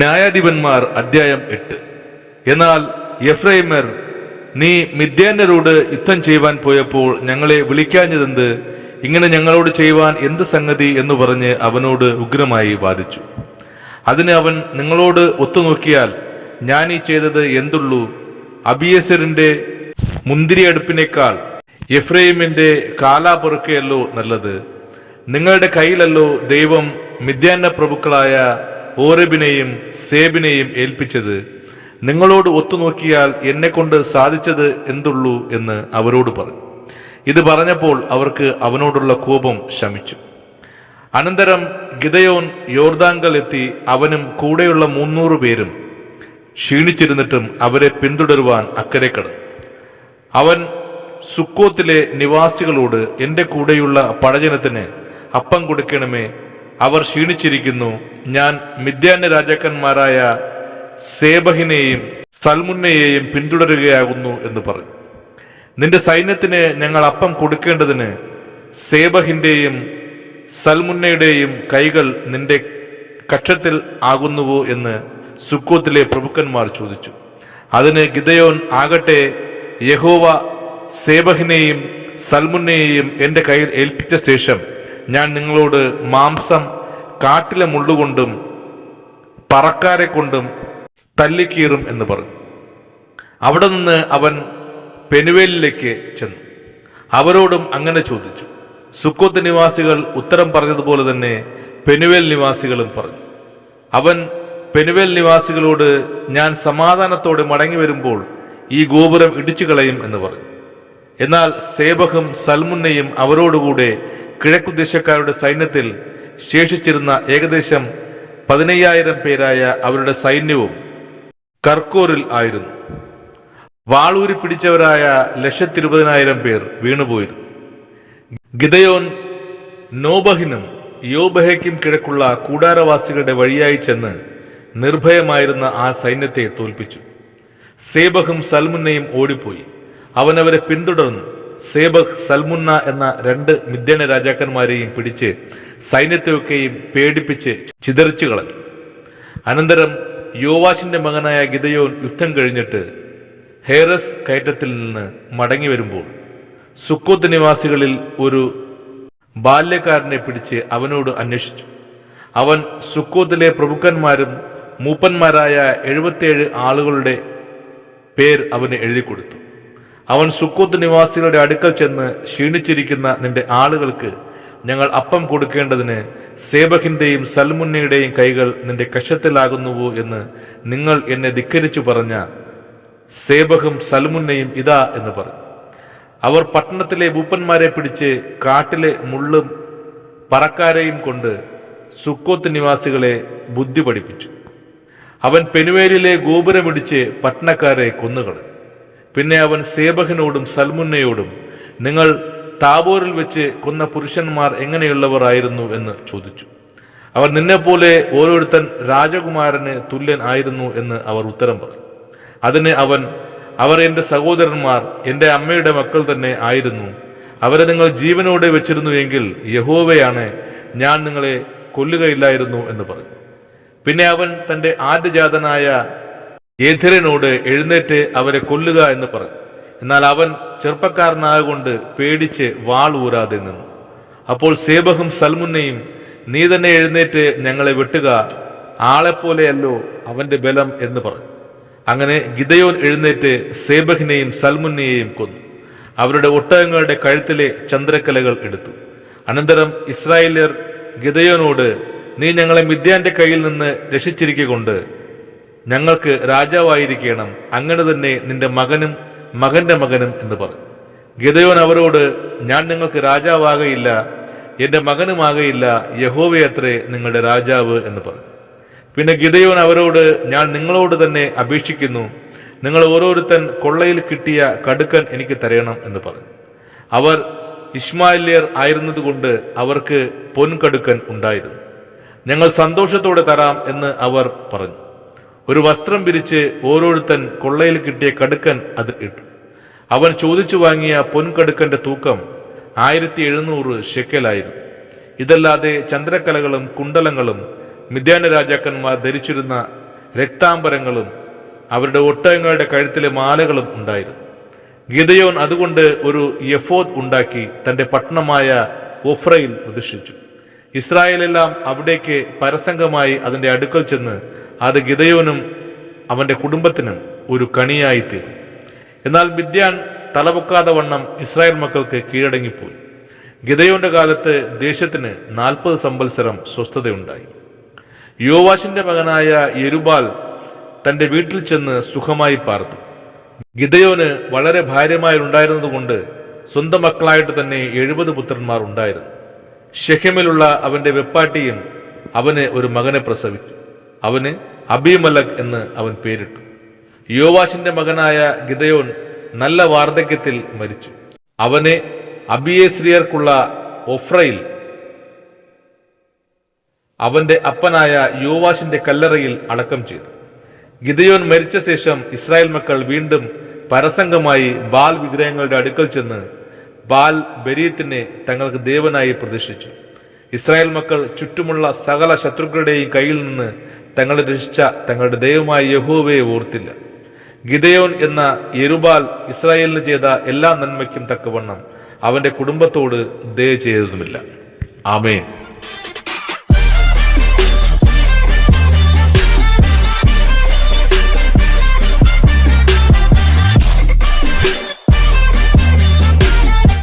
ന്യായാധിപന്മാർ അധ്യായം എട്ട്. എന്നാൽ എഫ്രൈമർ നീ മിഥ്യാന്യരോട് യുദ്ധം ചെയ്യുവാൻ പോയപ്പോൾ ഞങ്ങളെ വിളിക്കാഞ്ഞതെന്ത്? ഇങ്ങനെ ഞങ്ങളോട് ചെയ്യുവാൻ എന്ത് സംഗതി? എന്ന് പറഞ്ഞ് അവനോട് ഉഗ്രമായി വാദിച്ചു. അതിന് അവൻ നിങ്ങളോട് ഒത്തുനോക്കിയാൽ ഞാൻ ഈ ചെയ്തത് എന്തുള്ളൂ? അബിയസറിന്റെ മുന്തിരിയടുപ്പിനേക്കാൾ എഫ്രൈമിന്റെ കാലാപൊറുക്കയല്ലോ നല്ലത്. നിങ്ങളുടെ കയ്യിലല്ലോ ദൈവം മിഥ്യാന്ന പ്രഭുക്കളായ ഓരബിനെയും സേബിനെയും ഏൽപ്പിച്ചത്. നിങ്ങളോട് ഒത്തുനോക്കിയാൽ എന്നെ കൊണ്ട് സാധിച്ചത് എന്തുള്ളൂ എന്ന് അവരോട് പറഞ്ഞു. ഇത് പറഞ്ഞപ്പോൾ അവർക്ക് അവനോടുള്ള കോപം ശമിച്ചു. അനന്തരം ഗിതയോൻ യോർദാങ്കൽ എത്തി അവനും കൂടെയുള്ള മുന്നൂറ് പേരും ക്ഷീണിച്ചിരുന്നിട്ടും അവരെ പിന്തുടരുവാൻ അക്കരെ കടന്നു. അവൻ സുക്കോത്തിലെ നിവാസികളോട് എന്റെ കൂടെയുള്ള പഴജനത്തിന് അപ്പം കൊടുക്കണമേ അവർ ക്ഷീണിച്ചിരിക്കുന്നു. ഞാൻ മിഥ്യാന്യ രാജാക്കന്മാരായ സേബഹിനെയും സൽമുന്നയെയും പിന്തുടരുകയാകുന്നു എന്ന് പറഞ്ഞു. നിന്റെ സൈന്യത്തിന് ഞങ്ങൾ അപ്പം കൊടുക്കേണ്ടതിന് സേബഹിന്റെയും സൽമുന്നയുടെയും കൈകൾ നിന്റെ കക്ഷത്തിൽ ആകുന്നുവോ എന്ന് സുക്കോത്തിലെ പ്രഭുക്കന്മാർ ചോദിച്ചു. അതിന് ഗിതയോൻ ആകട്ടെ യഹോവ സേബഹിനെയും സൽമുന്നയെയും എന്റെ കയ്യിൽ ഏൽപ്പിച്ച ശേഷം ഞാൻ നിങ്ങളോട് മാംസം കാട്ടിലെ മുള്ളുകൊണ്ടും പറക്കാരെ കൊണ്ടും തല്ലിക്കീറും എന്ന് പറഞ്ഞു. അവിടെ നിന്ന് അവൻ പെനുവേലിലേക്ക് ചെന്നു. അവരോടും അങ്ങനെ ചോദിച്ചു. സുക്കോത്ത് നിവാസികൾ ഉത്തരം പറഞ്ഞതുപോലെ തന്നെ പെനുവേൽ നിവാസികളും പറഞ്ഞു. അവൻ പെനുവേൽ നിവാസികളോട് ഞാൻ സമാധാനത്തോടെ മടങ്ങി വരുമ്പോൾ ഈ ഗോപുരം ഇടിച്ചു കളയും എന്ന് പറഞ്ഞു. എന്നാൽ സേബഹും സൽമുന്നയും അവരോടുകൂടെ കിഴക്കുദേശക്കാരുടെ സൈന്യത്തിൽ ശേഷിച്ചിരുന്ന ഏകദേശം പതിനയ്യായിരം പേരായ അവരുടെ സൈന്യവും കർക്കോറിൽ ആയിരുന്നു. വാളൂരി പിടിച്ചവരായ ലക്ഷത്തിരുപതിനായിരം പേർ വീണുപോയിരുന്നു ഗിതയോൻ നോബഹിനും യോബഹയ്ക്കും കിഴക്കുള്ള കൂടാരവാസികളുടെ വഴിയായി ചെന്ന് നിർഭയമായിരുന്ന ആ സൈന്യത്തെ തോൽപ്പിച്ചു. സേബഹും സൽമുന്നയും ഓടിപ്പോയി. അവനവരെ പിന്തുടർന്നു. സേബഹ് സൽമുന്ന എന്ന രണ്ട് മിഥ്യന രാജാക്കന്മാരെയും പിടിച്ച് സൈന്യത്തെയൊക്കെയും പേടിപ്പിച്ച് ചിതറിച്ചു കളഞ്ഞു. അനന്തരം യോവാശിന്റെ മകനായ ഗിതയോൻ യുദ്ധം കഴിഞ്ഞിട്ട് ഹേറസ് കയറ്റത്തിൽ നിന്ന് മടങ്ങി വരുമ്പോൾ സുക്കോത്ത് നിവാസികളിൽ ഒരു ബാല്യക്കാരനെ പിടിച്ച് അവനോട് അന്വേഷിച്ചു. അവൻ സുക്കോത്തിലെ പ്രഭുക്കന്മാരും മൂപ്പന്മാരായ എഴുപത്തിയേഴ് ആളുകളുടെ പേർ അവന് എഴുതി കൊടുത്തു അവൻ സുക്കൂത്ത് നിവാസികളുടെ അടുക്കൽ ചെന്ന് ക്ഷീണിച്ചിരിക്കുന്ന നിന്റെ ആളുകൾക്ക് ഞങ്ങൾ അപ്പം കൊടുക്കേണ്ടതിന് സേബഹിന്റെയും സൽമുന്നയുടെയും കൈകൾ നിന്റെ കഷത്തിലാകുന്നുവോ എന്ന് നിങ്ങൾ എന്നെ ധിക്കരിച്ചു പറഞ്ഞ സേബഹും സൽമുന്നയും ഇതാ എന്ന് പറഞ്ഞു. അവർ പട്ടണത്തിലെ ഭൂപ്പന്മാരെ പിടിച്ച് കാട്ടിലെ മുള്ളും പറക്കാരെയും കൊണ്ട് സുക്കോത്ത് നിവാസികളെ ബുദ്ധി പഠിപ്പിച്ചു. അവൻ പെനുവേലിലെ ഗോപുരമിടിച്ച് പട്ടണക്കാരെ കൊന്നുകളഞ്ഞു. പിന്നെ അവൻ സേബഹനോടും സൽമുന്നയോടും നിങ്ങൾ താബോറിൽ വെച്ച് കൊന്ന പുരുഷന്മാർ എങ്ങനെയുള്ളവർ ആയിരുന്നു? എന്ന് ചോദിച്ചു. അവർ നിന്നെപ്പോലെ ഓരോരുത്തൻ രാജകുമാരന് തുല്യൻ ആയിരുന്നു എന്ന് അവർ ഉത്തരം പറഞ്ഞു. അതിന് അവൻ അവർ എന്റെ സഹോദരന്മാർ എന്റെ അമ്മയുടെ മക്കൾ തന്നെ ആയിരുന്നു. അവരെ നിങ്ങൾ ജീവനോടെ വെച്ചിരുന്നു എങ്കിൽ യഹോവയാണ് ഞാൻ നിങ്ങളെ കൊല്ലുകയില്ലായിരുന്നു എന്ന് പറഞ്ഞു. പിന്നെ അവൻ തന്റെ ആദ്യജാതനായ ഏഥരനോട് എഴുന്നേറ്റ് അവരെ കൊല്ലുക എന്ന് പറഞ്ഞു. എന്നാൽ അവൻ ചെറുപ്പക്കാരനായകൊണ്ട് പേടിച്ച് വാൾ ഊരാതെ നിന്നു. അപ്പോൾ സേബഹും സൽമുന്നയും നീ തന്നെ എഴുന്നേറ്റ് ഞങ്ങളെ വെട്ടുക ആളെപ്പോലെയല്ലോ അവന്റെ ബലം എന്ന് പറഞ്ഞു. അങ്ങനെ ഗിതയോൻ എഴുന്നേറ്റ് സേബഹിനെയും സൽമുന്നയെയും കൊന്നു. അവരുടെ ഒട്ടകങ്ങളുടെ കഴുത്തിലെ ചന്ദ്രക്കലകൾ എടുത്തു. അനന്തരം ഇസ്രായേലിയർ ഗിതയോനോട് നീ ഞങ്ങളെ മിഥ്യാന്റെ കയ്യിൽ നിന്ന് രക്ഷിച്ചിരിക്കൊണ്ട് ഞങ്ങൾക്ക് രാജാവായിരിക്കണം. അങ്ങനെ തന്നെ നിന്റെ മകനും മകന്റെ മകനും എന്ന് പറഞ്ഞു ഗിദയോൻ അവരോട് ഞാൻ നിങ്ങൾക്ക് രാജാവാകയില്ല എന്റെ മകനുമാകയില്ല യഹോവയത്രേ നിങ്ങളുടെ രാജാവ് എന്ന് പറഞ്ഞു പിന്നെ ഗിദയോൻ അവരോട് ഞാൻ നിങ്ങളോട് തന്നെ അപേക്ഷിക്കുന്നു. നിങ്ങൾ ഓരോരുത്തൻ കൊള്ളയിൽ കിട്ടിയ കടുക്കൻ എനിക്ക് തരയണം എന്ന് പറഞ്ഞു അവർ ഇസ്മായില്യർ ആയിരുന്നതുകൊണ്ട് അവർക്ക് പൊൻകടുക്കൻ ഉണ്ടായിരുന്നു. ഞങ്ങൾ സന്തോഷത്തോടെ തരാം എന്ന് അവർ പറഞ്ഞു. ഒരു വസ്ത്രം പിരിച്ച് ഓരോരുത്തൻ കൊള്ളയിൽ കിട്ടിയ കടുക്കൻ അത് ഇട്ടു. അവൻ ചോദിച്ചു വാങ്ങിയ പൊൻകടുക്കന്റെ തൂക്കം ആയിരത്തി എഴുന്നൂറ് ഷെക്കലായിരുന്നു. ഇതല്ലാതെ ചന്ദ്രക്കലകളും കുണ്ടലങ്ങളും മിഥ്യാന രാജാക്കന്മാർ ധരിച്ചിരുന്ന രക്താംബരങ്ങളും അവരുടെ ഒട്ടകങ്ങളുടെ കഴുത്തിലെ മാലകളും ഉണ്ടായിരുന്നു. ഗീതയോൻ അതുകൊണ്ട് ഒരു യഫോദ് ഉണ്ടാക്കി തന്റെ പട്ടണമായ ഒഫ്രയിൽ പ്രതിഷ്ഠിച്ചു. ഇസ്രായേലെല്ലാം അവിടേക്ക് പരസംഗമായി അതിന്റെ അടുക്കൽ ചെന്ന് അത് ഗിതയോനും അവന്റെ കുടുംബത്തിനും ഒരു കണിയായിത്തീരും. എന്നാൽ മിദ്യാൻ തലപൊക്കാതെ വണ്ണം ഇസ്രായേൽ മക്കൾക്ക് കീഴടങ്ങിപ്പോയി. ഗിതയോന്റെ കാലത്ത് ദേശത്തിന് നാൽപ്പത് സംവത്സരം സ്വസ്ഥതയുണ്ടായി. യോവാഷിന്റെ മകനായ യരുബാൽ തന്റെ വീട്ടിൽ ചെന്ന് സുഖമായി പാർത്തു. ഗിതയോന് വളരെ ഭാര്യമാരുണ്ടായിരുന്നതുകൊണ്ട് സ്വന്തം മക്കളായിട്ട് തന്നെ എഴുപത് പുത്രന്മാർ ഉണ്ടായിരുന്നു. ഷെഹമിലുള്ള അവന്റെ വെപ്പാട്ടിയും അവന് ഒരു മകനെ പ്രസവിച്ചു. അവന് അബിമലക് എന്ന് അവൻ പേരിട്ടു. യോവാഷിന്റെ മകനായ ഗിതയോൻ നല്ല വാർദ്ധക്യത്തിൽ മരിച്ചു. അവനെ അബിയേശ്രിയർക്കുള്ള ഒഫ്രയിൽ അവന്റെ അപ്പനായ യോവാഷിന്റെ കല്ലറയിൽ അടക്കം ചെയ്തു. ഗിതയോൻ മരിച്ച ശേഷം ഇസ്രായേൽ മക്കൾ വീണ്ടും പരസംഗമായി ബാൽ വിഗ്രഹങ്ങളുടെ അടുക്കൽ ചെന്ന് ബാൽ ബരീത്തിനെ തങ്ങൾക്ക് ദേവനായി പ്രതിഷ്ഠിച്ചു. ഇസ്രായേൽ മക്കൾ ചുറ്റുമുള്ള സകല ശത്രുക്കളുടെയും കയ്യിൽ നിന്ന് തങ്ങളെ രക്ഷിച്ച തങ്ങളുടെ ദൈവമായ യഹോവയെ ഓർത്തില്ല. ഗിദയോൻ എന്ന യെരുബാൽ ഇസ്രായേലിന് ചെയ്ത എല്ലാ നന്മയ്ക്കും തക്കവണ്ണം അവന്റെ കുടുംബത്തോട് ദയ ചെയ്തതുമില്ല. ആമേൻ.